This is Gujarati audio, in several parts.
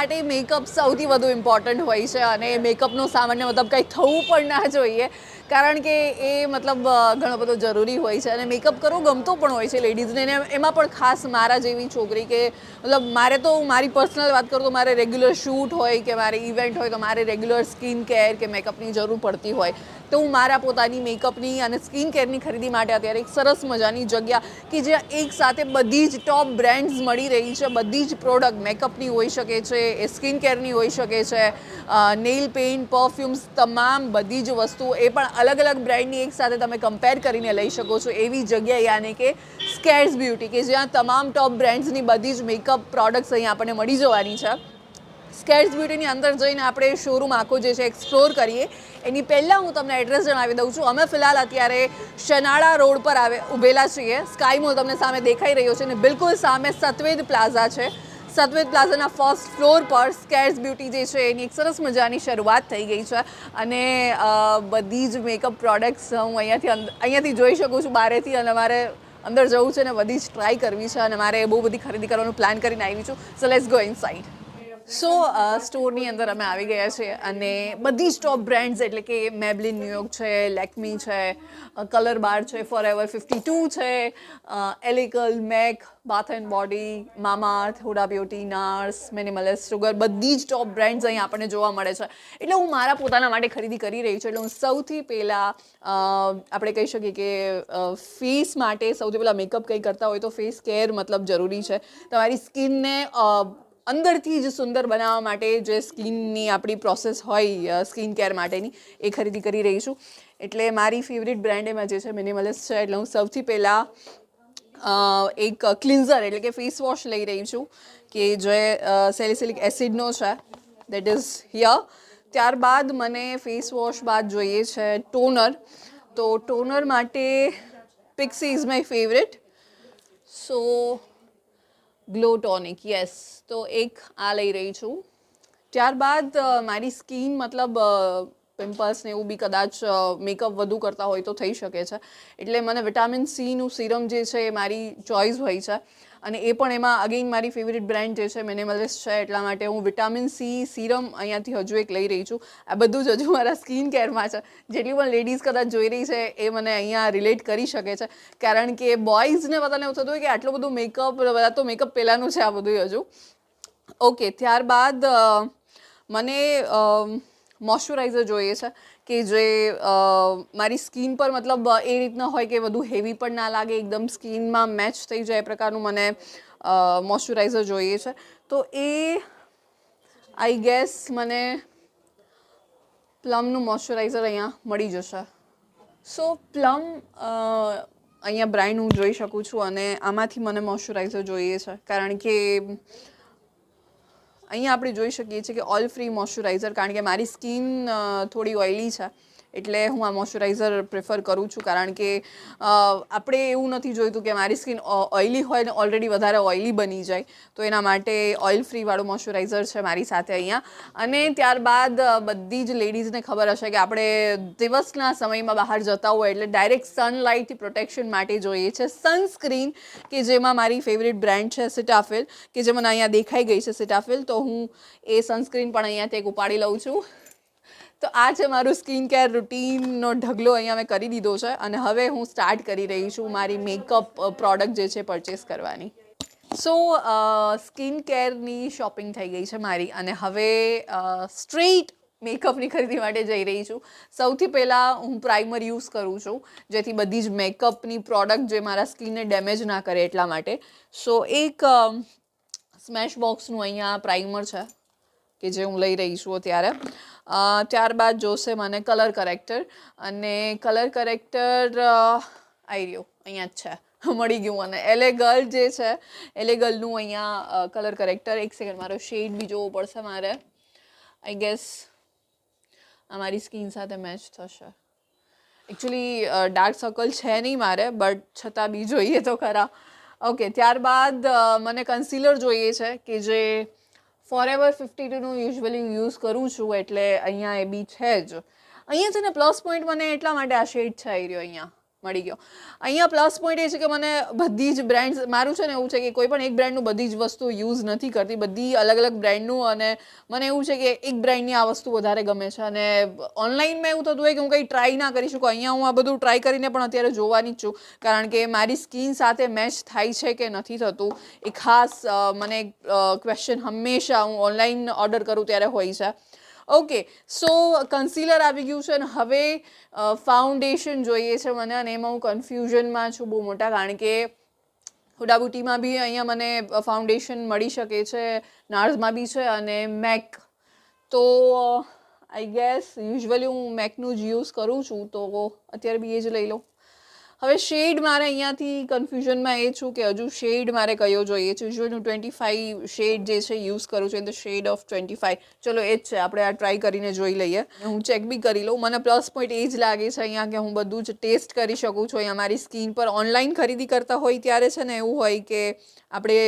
માટે મેકઅપ સૌથી વધુ ઇમ્પોર્ટન્ટ હોય છે અને મેકઅપનું સામાન્ય મતલબ કંઈ થવું પણ ના જોઈએ. કારણ કે એ મતલબ ઘણો બધો જરૂરી હોય છે અને મેકઅપ કરવો ગમતો પણ હોય છે લેડીઝને એમાં પણ ખાસ મારા જેવી છોકરી કે મતલબ મારે તો મારી પર્સનલ વાત કરું તો મારે રેગ્યુલર શૂટ હોય કે મારે ઇવેન્ટ હોય તો મારે રેગ્યુલર સ્કિન કેર કે મેકઅપની જરૂર પડતી હોય. તો હું મારા પોતાની મેકઅપની અને સ્કિન કેરની ખરીદી માટે અત્યારે એક સરસ મજાની જગ્યા કે જ્યાં એક સાથે બધી જ ટોપ બ્રાન્ડ્સ મળી રહી છે, બધી જ પ્રોડક્ટ મેકઅપની હોઈ શકે છે, એ સ્કિન કેરની હોઈ શકે છે નેઇલ પેઇન્ટ પરફ્યુમ્સ તમામ બધી જ વસ્તુઓ એ પણ અલગ અલગ બ્રાન્ડની એક સાથે તમે કમ્પેર કરીને લઈ શકો છો એવી જગ્યા યાને કે સ્કેર્સ બ્યુટી કે જ્યાં તમામ ટોપ બ્રાન્ડ્સની બધી જ મેકઅપ પ્રોડક્ટ્સ અહીં આપણને મળી જવાની છે. સ્કેર્સ બ્યુટીની અંદર જઈને આપણે શોરૂમ આખો જે છે એક્સપ્લોર કરીએ એની પહેલાં હું તમને એડ્રેસ જણાવી દઉં છું. અમે ફિલહાલ અત્યારે શનાળા રોડ પર આવે ઊભેલા છીએ. સ્કાય મોલ તમને સામે દેખાઈ રહ્યો છે અને બિલકુલ સામે સતવેદ પ્લાઝા છે. સતવેદ પ્લાઝાના ફર્સ્ટ ફ્લોર પર સ્કેર્સ બ્યુટી જે છે, એની એક સરસ મજાની શરૂઆત થઈ ગઈ છે. અને બધી જ મેકઅપ પ્રોડક્ટ્સ હું અહીંયાથી અહીંયાથી જોઈ શકું છું. બારેથી અને મારે અંદર જવું છે અને બધી જ ટ્રાય કરવી છે અને મારે બહુ બધી ખરીદી કરવાનું પ્લાન કરીને આવી છું. So let's go inside so સ્ટોરની અંદર અમે આવી ગયા છીએ અને બધી જ ટોપ બ્રાન્ડ્સ એટલે કે મેબલિન ન્યુયોર્ક છે લેકમી છે કલર બાર છે ફોર એવર ફિફ્ટી ટુ છે એલિકલ MAC bath and body Mamaearth Huda beauty NARS Minimalist Sugar બધી જ ટોપ બ્રાન્ડ્સ અહીં આપણને જોવા મળે છે. એટલે હું મારા પોતાના માટે ખરીદી કરી રહી છું. એટલે હું સૌથી પહેલાં આપણે કહી શકીએ કે ફેસ માટે સૌથી પહેલાં મેકઅપ કંઈ કરતા હોય તો ફેસ કેર મતલબ જરૂરી છે. તમારી સ્કિનને અંદરથી જ સુંદર બનાવવા માટે જે સ્કિનની આપણી પ્રોસેસ હોય સ્કિન કેર માટેની, એ ખરીદી કરી રહી છું. એટલે મારી ફેવરિટ બ્રાન્ડ એમાં જે છે મિનિમલિસ્ટ છે. એટલે હું સૌથી પહેલાં એક ક્લિન્ઝર એટલે કે ફેસ વોશ લઈ રહી છું, કે જે સેલિસિલિક એસિડનો છે. દેટ ઇઝ હિયર ત્યારબાદ મને ફેસ વોશ બાદ જોઈએ છે ટોનર તો ટોનર માટે Pixi is my favourite so glow tonic yes તો એક આ લઈ રહી છું. ત્યારબાદ મારી સ્કિન મતલબ પિમ્પલ્સ ને એવું બી કદાચ મેકઅપ વધુ કરતા હોય તો થઈ શકે છે. એટલે મને વિટામિન સીનું સિરમ જે છે એ મારી ચોઇસ હોય છે. અને એ પણ એમાં અગેઇન મારી ફેવરિટ બ્રાન્ડ જે છે મિનિમલિસ્ટ છે, એટલા માટે હું વિટામિન સી સિરમ અહીંયાથી હજુ એક લઈ રહી છું. આ બધું જ હજુ મારા સ્કિન કેરમાં છે. જેટલી પણ લેડીઝ કદાચ જોઈ રહી છે, એ મને અહીંયા રિલેટ કરી શકે છે. કારણ કે બોયઝને બધાને એવું થતું હોય કે આટલું બધું મેકઅપ બધા તો મેકઅપ પહેલાંનું છે આ બધું હજુ. ઓકે ત્યારબાદ મને મોઇશ્ચરાઇઝર જોઈએ છે. કે જે મારી સ્કિન પર મતલબ એ રીતના હોય કે વધુ હેવી પણ ના લાગે, એકદમ સ્કિનમાં મેચ થઈ જાય એ પ્રકારનું મને મોઇશ્ચરાઇઝર જોઈએ છે. તો એ, આઈ ગેસ મને પ્લમનું મોઇશ્ચરાઇઝર અહીંયા મળી જશે. સો, પ્લમ અહીંયા બ્રાઇન્ડ હું જોઈ શકું છું અને આમાંથી મને મોઇશ્ચરાઇઝર જોઈએ છે. કારણ કે અહીંયા આપણે જોઈ શકીએ છીએ કે ઓઇલ ફ્રી મોઇશ્ચરાઇઝર કારણ કે મારી સ્કિન થોડી ઓઇલી છે. એટલે હું આ મોઇશ્ચરાઇઝર પ્રેફર કરું છું, કારણ કે આપણે એવું નથી જોઈતું કે મારી સ્કિન ઓઇલી હોય ને ઓલરેડી વધારે ઓઇલી બની જાય. તો એના માટે ઓઇલ ફ્રીવાળું મોઇશ્ચરાઇઝર છે મારી સાથે અહીંયા. અને ત્યારબાદ બધી જ લેડીઝને ખબર હશે કે આપણે દિવસના સમયમાં બહાર જતા હોય એટલે ડાયરેક્ટ સનલાઇટથી પ્રોટેક્શન માટે જોઈએ છે. સનસ્ક્રીન કે જેમાં મારી ફેવરેટ બ્રાન્ડ છે સિટાફિલ કે જે મને અહીંયા દેખાઈ ગઈ છે સિટાફિલ તો હું એ સનસ્ક્રીન પણ અહીંયાથી એક ઉપાડી લઉં છું. તો આ છે મારું સ્કિન કેર રૂટીનનો ઢગલો અહીંયા મેં કરી દીધો છે અને હવે હું સ્ટાર્ટ કરી રહી છું મારી મેકઅપ પ્રોડક્ટ જે છે પરચેસ કરવાની. સો સ્કિન કેરની શોપિંગ થઈ ગઈ છે મારી અને હવે સ્ટ્રેટ મેકઅપની ખરીદી માટે જઈ રહી છું. સૌથી પહેલાં હું પ્રાઇમર યુઝ કરું છું, જેથી બધી જ મેકઅપની પ્રોડક્ટ જે મારા સ્કિનને ડેમેજ ના કરે એટલા માટે. સો એક સ્મેશ બોક્સનું અહીંયા પ્રાઇમર છે. કે જે હું લઈ રહી છું અત્યારે. ત્યારબાદ જોશે મને કલર કરેક્ટર અને કલર કરેક્ટર આવી રહ્યો, અહીંયા જ છે. મળી ગયું મને. એલે ગર્લ જે છે એલે ગર્લનું અહીંયા કલર કરેક્ટર એક સેકન્ડ મારો શેડ બી જોવો પડશે મારે. આઈ ગેસ આ મારી સ્કિન સાથે મેચ થશે. એકચ્યુઅલી ડાર્ક સર્કલ છે નહીં મારે બટ છતાં બી જોઈએ તો ખરા. ઓકે ત્યારબાદ મને કન્સીલર જોઈએ છે કે જે ફોર એવર ફિફ્ટી ટુનું યુઝ્યુઅલી યુઝ કરું છું, એટલે અહીંયા એ બી છે જ. અહીંયા છે ને પ્લસ પોઈન્ટ મને એટલા માટે આ શેડ છે આવી રહ્યો અહીંયા. મળી ગયો. અહીંયા પ્લસ પોઈન્ટ એ છે કે મને બધી જ બ્રાન્ડ્સ મારું છે ને એવું છે કે કોઈ પણ એક બ્રાન્ડનું બધી જ વસ્તુ યુઝ નથી કરતી. બધી અલગ અલગ બ્રાન્ડનું અને મને એવું છે કે એક બ્રાન્ડની આ વસ્તુ વધારે ગમે છે. અને ઓનલાઈનમાં એવું થતું હોય કે હું કંઈ ટ્રાય ના કરી શકું. અહીંયા હું આ બધું ટ્રાય કરીને પણ અત્યારે જોવાની જ છું. કારણ કે મારી સ્કિન સાથે મેચ થાય છે કે નથી થતું એ ખાસ મને ક્વેશ્ચન હંમેશા હું ઓનલાઈન ઓર્ડર કરું ત્યારે હોય છે. ઓકે સો કન્સીલર આવી ગયું છે અને હવે ફાઉન્ડેશન જોઈએ છે મને અને એમાં હું કન્ફ્યુઝનમાં છું બહુ મોટા કારણ કે, હુડાબુટીમાં બી અહીંયા મને ફાઉન્ડેશન મળી શકે છે, નાર્સમાં બી છે અને મેક. તો આઈ ગેસ યુઝ્યુઅલી હું મેકનું જ યુઝ કરું છું, તો અત્યારે બી એ જ લઈ લઉં. હવે શેડ મારે અહીંયાથી કન્ફ્યુઝનમાં એ છું કે હજુ શેડ મારે કયો જોઈએ. છે યુઝ્યુઅલી હું ટ્વેન્ટી ફાઈવ શેડ જે છે યુઝ કરું છું in the shade of twenty five ચલો, એ જ છે. આપણે આ ટ્રાય કરીને જોઈ લઈએ. હું ચેક બી કરી લઉં. મને પ્લસ પોઈન્ટ એ જ લાગે છે અહીંયા કે હું બધું જ ટેસ્ટ કરી શકું છું. અહીંયા મારી સ્કિન પર ઓનલાઈન ખરીદી કરતા હોય ત્યારે છે ને એવું હોય કે આપણે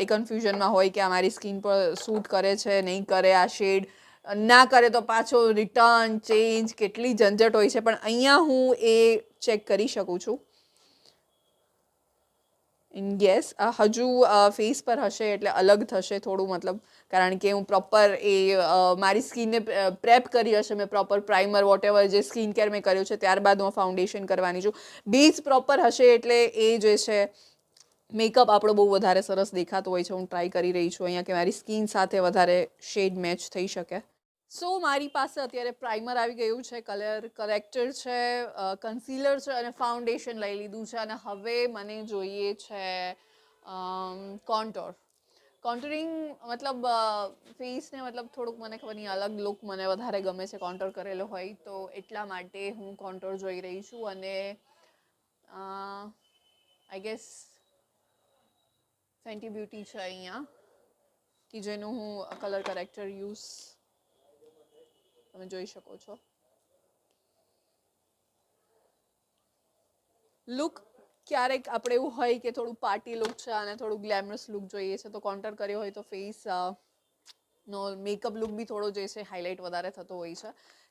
એ કન્ફ્યુઝનમાં હોય કે આ મારી સ્કિન પર સૂટ કરે છે, નહીં કરે આ શેડ ના કરે તો પાછો રિટર્ન ચેન્જ કેટલી ઝંઝટ હોય છે. પણ અહીંયા હું એ ચેક કરી શકું છું. ઇન યસ હજુ ફેસ પર હશે એટલે અલગ થશે થોડું મતલબ. કારણ કે હું પ્રોપર એ મારી સ્કિનને પ્રેપ કરી હશે મેં પ્રોપર પ્રાઇમર વોટ એવર જે સ્કિન કેર મેં કર્યું છે, ત્યારબાદ હું ફાઉન્ડેશન કરવાની છું. બેઝ પ્રોપર હશે એટલે એ જે છે મેકઅપ આપણો બહુ વધારે સરસ દેખાતો હોય છે. હું ટ્રાય કરી રહી છું. અહીંયા કે મારી સ્કિન સાથે વધારે શેડ મેચ થઈ શકે. સો મારી પાસે અત્યારે પ્રાઇમર આવી ગયું છે કલર કરેક્ટર છે કન્સીલર છે અને ફાઉન્ડેશન લઈ લીધું છે અને હવે મને જોઈએ છે કોન્ટોર કોન્ટરિંગ મતલબ ફેસને મતલબ થોડુંક મને ખબર નહીં, અલગ લુક મને વધારે ગમે છે કોન્ટોર કરેલો હોય તો એટલા માટે હું કોન્ટોર જોઈ રહી છું અને આઈ ગેસ ફેન્ટી બ્યુટી છે અહીંયા, કે જેનું હું કલર કરેક્ટર યુઝ તમે જોઈ શકો છો. લુક ક્યારેક આપણે એવું હોય કે થોડું પાર્ટી લુક છે અને થોડું ગ્લેમરસ લુક જોઈએ છે, તો કોન્ટર કર્યો હોય તો ફેસ નો મેકઅપ લુક બી થોડો જે છે હાઇલાઇટ વધારે થતો હોય છે.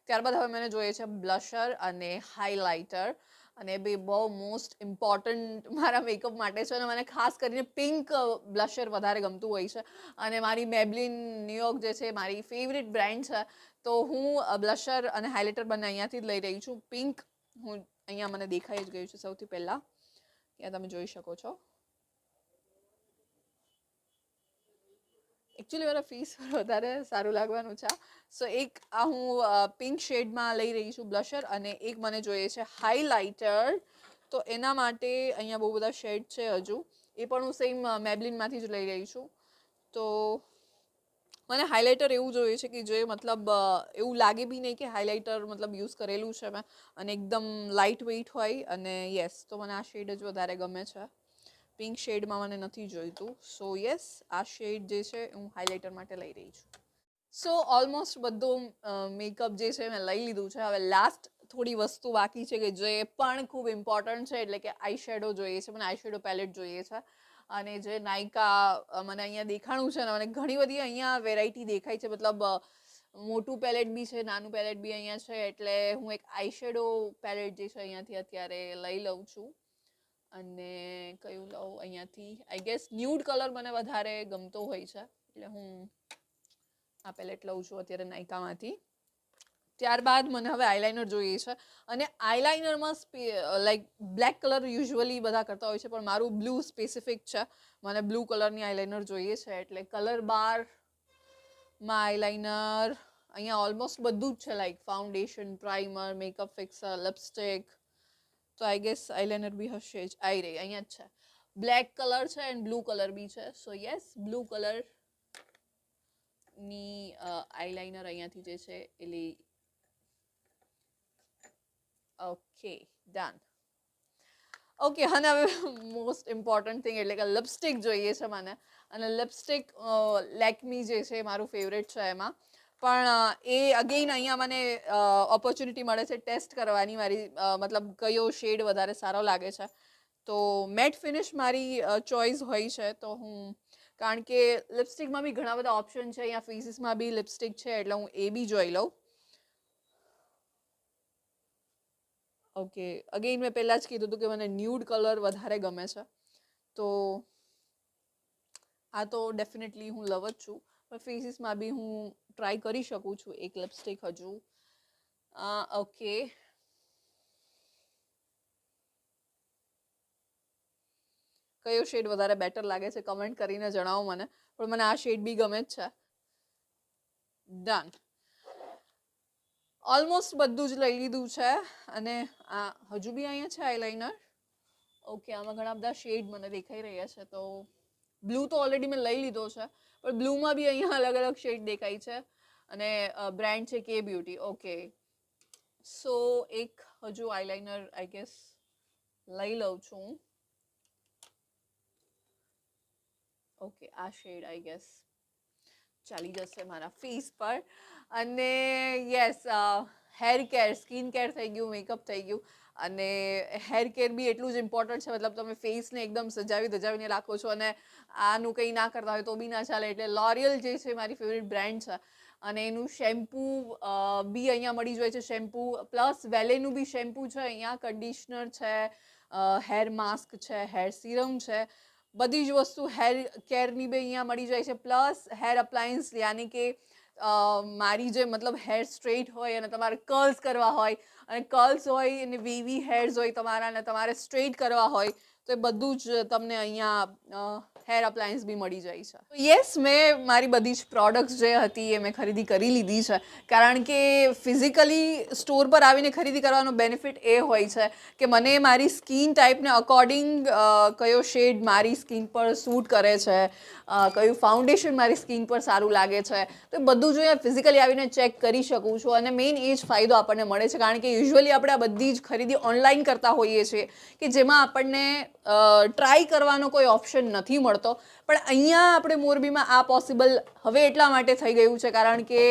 ત્યારબાદ હવે મને જોઈએ છે બ્લશર અને હાઇલાઇટર અને બે બહુ મોસ્ટ ઇમ્પોર્ટન્ટ મારા મેકઅપ માટે છે અને મને ખાસ કરીને પિંક બ્લશર વધારે ગમતું હોય છે. અને મારી મેબલિન ન્યુયોર્ક જે છે મારી ફેવરિટ બ્રાન્ડ છે. તો હું બ્લશર અને હાઇલાઇટર બંને અહીંયાથી જ લઈ રહી છું. પિંક હું અહીંયા મને દેખાઈ જ ગયું છે સૌથી પહેલાં. ત્યાં તમે જોઈ શકો છો. એકચ્યુઅલી મારા ફેસ પર વધારે સારું લાગવાનું છે. સો એક આ હું પિંક શેડમાં લઈ રહી છું બ્લશર અને એક મને જોઈએ છે હાઇલાઇટર તો એના માટે અહીંયા બહુ બધા શેડ છે હજુ. એ પણ હું સેમ મેબલિનમાંથી જ લઈ રહી છું. તો મને હાઇલાઇટર એવું જોઈએ છે કે જે મતલબ એવું લાગે બી નહીં કે હાઇલાઇટર મતલબ યુઝ કરેલું છે મેં અને એકદમ લાઇટ વેઇટ હોય અને યસ તો મને આ શેડ જ વધારે ગમે છે. પિંક શેડમાં મને નથી જોઈતું. સો યસ આ શેડ જે છે હું હાઇલાઇટર માટે લઈ રહી છું. સો ઓલમોસ્ટ બધું મેકઅપ જે છે મેં લઈ લીધું છે. હવે લાસ્ટ થોડી વસ્તુ બાકી છે કે જે પણ ખૂબ ઇમ્પોર્ટન્ટ છે, એટલે કે આઈ શેડો જોઈએ છે, મને આઈ શેડો પેલેટ જોઈએ છે. અને જે નાયકા મને અહીંયા દેખાણું છે ને મને ઘણી બધી અહીંયા વેરાયટી દેખાય છે. મતલબ મોટું પેલેટ બી છે, નાનું પેલેટ બી અહીંયા છે, એટલે હું એક આઈશેડો પેલેટ જે છે અહીંયાથી અત્યારે લઈ લઉં છું. અને કયું લઉં અહીંયાથી? આઈ ગેસ ન્યૂડ કલર મને વધારે ગમતો હોય છે, એટલે હું આ પેલેટ લઉં છું અત્યારે નાયકામાંથી. ત્યારબાદ મને હવે આઈલાઇનર જોઈએ છે. અને આઈલાઇનરમાં લાઈક બ્લેક કલર યુઝ્યુઅલી બધા કરતા હોય છે, પણ મારું બ્લુ સ્પેસિફિક છે. મને બ્લુ કલરની આઈલાઇનર જોઈએ છે, એટલે કલર બારમાં આઈલાઇનર, અહીંયા ઓલમોસ્ટ બધું જ છે like foundation primer makeup fixer lipstick તો આઈ ગેસ આઈલાઇનર બી હશે જ, આઈ રહી, અહીંયા જ છે. બ્લેક કલર છે એન્ડ બ્લુ કલર બી છે. સો યસ બ્લુ કલરની આઈલાઇનર અહીંયાથી જે છે એ લઈ ઓકે ડન ઓકે અને હવે મોસ્ટ ઇમ્પોર્ટન્ટ થિંગ એટલે કે લિપસ્ટિક જોઈએ છે મને. અને લિપસ્ટિક લેકમી જે છે મારું ફેવરેટ છે એમાં. પણ એ અગેઇન અહીંયા મને ઓપોર્ચ્યુનિટી મળે છે ટેસ્ટ કરવાની. મારી મતલબ કયો શેડ વધારે સારો લાગે છે. તો મેટ ફિનિશ મારી ચોઇસ હોય છે. તો હું, કારણ કે લિપસ્ટિકમાં બી ઘણા બધા ઓપ્શન છે. અહીંયા ફેસીસમાં બી લિપસ્ટિક છે, એટલે હું એ બી જોઈ લઉં. ઓકે અગેઇન મેં પહેલાં જ કીધું હતું કે મને ન્યૂડ કલર વધારે ગમે છે. તો આ તો ડેફિનેટલી હું લવ જ છું. પણ ફેસીસમાં બી હું ટ્રાય કરી શકું છું. એક લિપસ્ટિક હજુ. ઓકે કયો શેડ વધારે બેટર લાગે છે? કમેન્ટ કરીને જણાવો મને. પણ મને આ શેડ બી ગમે જ છે. ડન ઓલમોસ્ટ બધું જ લઈ લીધું છે અને આ હજુ બી અહીંયા છે આઈલાઇનર ઓકે આમાં ઘણા બધા શેડ મને દેખાઈ રહ્યા છે, તો બ્લુ તો ઓલરેડી મેં લઈ લીધો છે, પણ બ્લુમાં બી અહીંયા અલગ અલગ શેડ દેખાય છે અને બ્રાન્ડ છે કે બ્યુટી ઓકે સો એક હજુ આઈલાઇનર આઈ ગેસ લઈ લઉં છું. ઓકે આ શેડ આઈ ગેસ ચાલી જશે મારા ફેસ પર. અને yes hair care skin care થઈ ગયું મેકઅપ થઈ ગયું. અને હેર કેર બી એટલું જ ઇમ્પોર્ટન્ટ છે. મતલબ તમે ફેસને એકદમ સજાવી ધજાવીને રાખો છો અને આનું કંઈ ના કરતા હોય તો બી ના ચાલે. એટલે લોરિયલ જે છે મારી ફેવરેટ બ્રાન્ડ છે. અને એનું શેમ્પૂ બી અહીંયા મળી જાય છે શેમ્પૂ પ્લસ વેલેનું બી શેમ્પૂ છે. અહીંયા કન્ડિશનર છે હેર માસ્ક છે હેર સિરમ છે. બધી જ વસ્તુ હેર કેરની બે અહીંયા મળી જાય છે. પ્લસ હેર અપ્લાયન્સ યાની કે મારી જે મતલબ હેર સ્ટ્રેટ હોય અને તમારે કર્લ્સ કરવા હોય અને કર્લ્સ હોય અને વીવી હેર્સ હોય તમારા અને તમારે સ્ટ્રેટ કરવા હોય તો એ બધું જ તમને અહીંયા હેર અપ્લાયન્સ બી મળી જાય છે. યસ મેં મારી બધી જ પ્રોડક્ટ્સ જે હતી એ મેં ખરીદી કરી લીધી છે. કારણ કે ફિઝિકલી સ્ટોર પર આવીને ખરીદી કરવાનો બેનિફિટ એ હોય છે કે મને મારી સ્કિન ટાઈપને અકોર્ડિંગ કયો શેડ મારી સ્કિન પર સૂટ કરે છે કયું ફાઉન્ડેશન મારી સ્કિન પર સારું લાગે છે. તો બધું જો ફિઝિકલી આવીને ચેક કરી શકું છું અને મેઇન એ જ ફાયદો આપણને મળે છે. કારણ કે યુઝ્યુઅલી આપણે આ બધી જ ખરીદી ઓનલાઈન કરતા હોઈએ છીએ કે જેમાં આપણને ટ્રાય કરવાનો કોઈ ઓપ્શન નથી મળતો. પણ અહીંયા આપણે મોરબીમાં આ પોસિબલ હવે એટલા માટે થઈ ગયું છે કારણ કે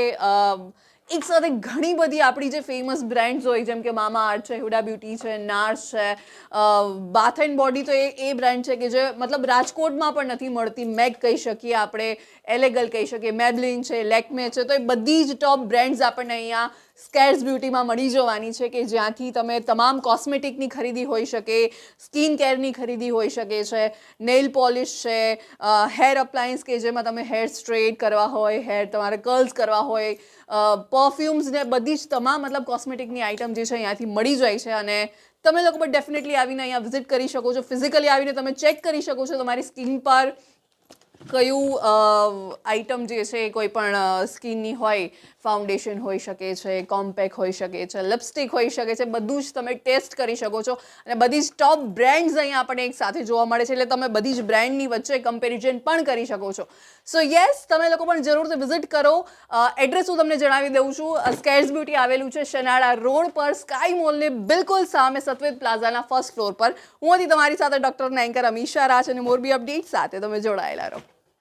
એક સાથે ઘણી બધી આપણી જે ફેમસ બ્રાન્ડ્સ હોય, જેમ કે મામા આર્ટ છે, હુડા બ્યુટી છે, નાર્સ છે બાથ એન્ડ બોડી તો એ એ બ્રાન્ડ છે કે જે મતલબ રાજકોટમાં પણ નથી મળતી. મેગ કહી શકીએ આપણે એલેગલ કહી શકીએ મેબલિન છે લેકમે છે, તો એ બધી જ ટોપ બ્રાન્ડ્સ આપણને અહીંયા સ્કેર્સ બ્યુટીમાં મળી જવાની છે કે જ્યાંથી તમે તમામ કોસ્મેટિકની ખરીદી હોઈ શકે સ્કિન કેરની ખરીદી હોઈ શકે છે નેલ પોલિશ છે હેર અપ્લાયન્સ કે જેમાં તમે હેર સ્ટ્રેટ કરવા હોય હેર તમારે કર્લ્સ કરવા હોય પરફ્યુમ્સ ને બધી જ તમામ મતલબ કોસ્મેટિકની આઇટમ જે છે અહીંયાથી મળી જાય છે અને તમે લોકો પણ ડેફિનેટલી આવીને અહીંયા વિઝિટ કરી શકો છો. ફિઝિકલી આવીને તમે ચેક કરી શકો છો તમારી સ્કિન પર કયું આઇટમ જે છે કોઈ પણ સ્કિનની હોય ફાઉન્ડેશન હોઈ શકે છે કોમ્પેક હોઈ શકે છે, લિપસ્ટિક હોઈ શકે છે, બધું જ તમે ટેસ્ટ કરી શકો છો. અને બધી જ ટોપ બ્રાન્ડ્સ અહીંયા આપણને એક સાથે જોવા મળે છે, એટલે તમે બધી જ બ્રાન્ડની વચ્ચે કમ્પેરિઝન પણ કરી શકો છો. સો યસ તમે લોકો પણ જરૂરથી વિઝિટ કરો. એડ્રેસ હું તમને જણાવી દઉં છું. સ્કેર્સ બ્યુટી આવેલું છે શનાળા રોડ પર સ્કાય મોલની બિલકુલ સામે સત્વેદ પ્લાઝાના ફર્સ્ટ ફ્લોર પર. હું હતી તમારી સાથે ડૉક્ટર એન્કર અમીશા રાજ અને મોરબી અપડેટ સાથે તમે જોડાયેલા રહો.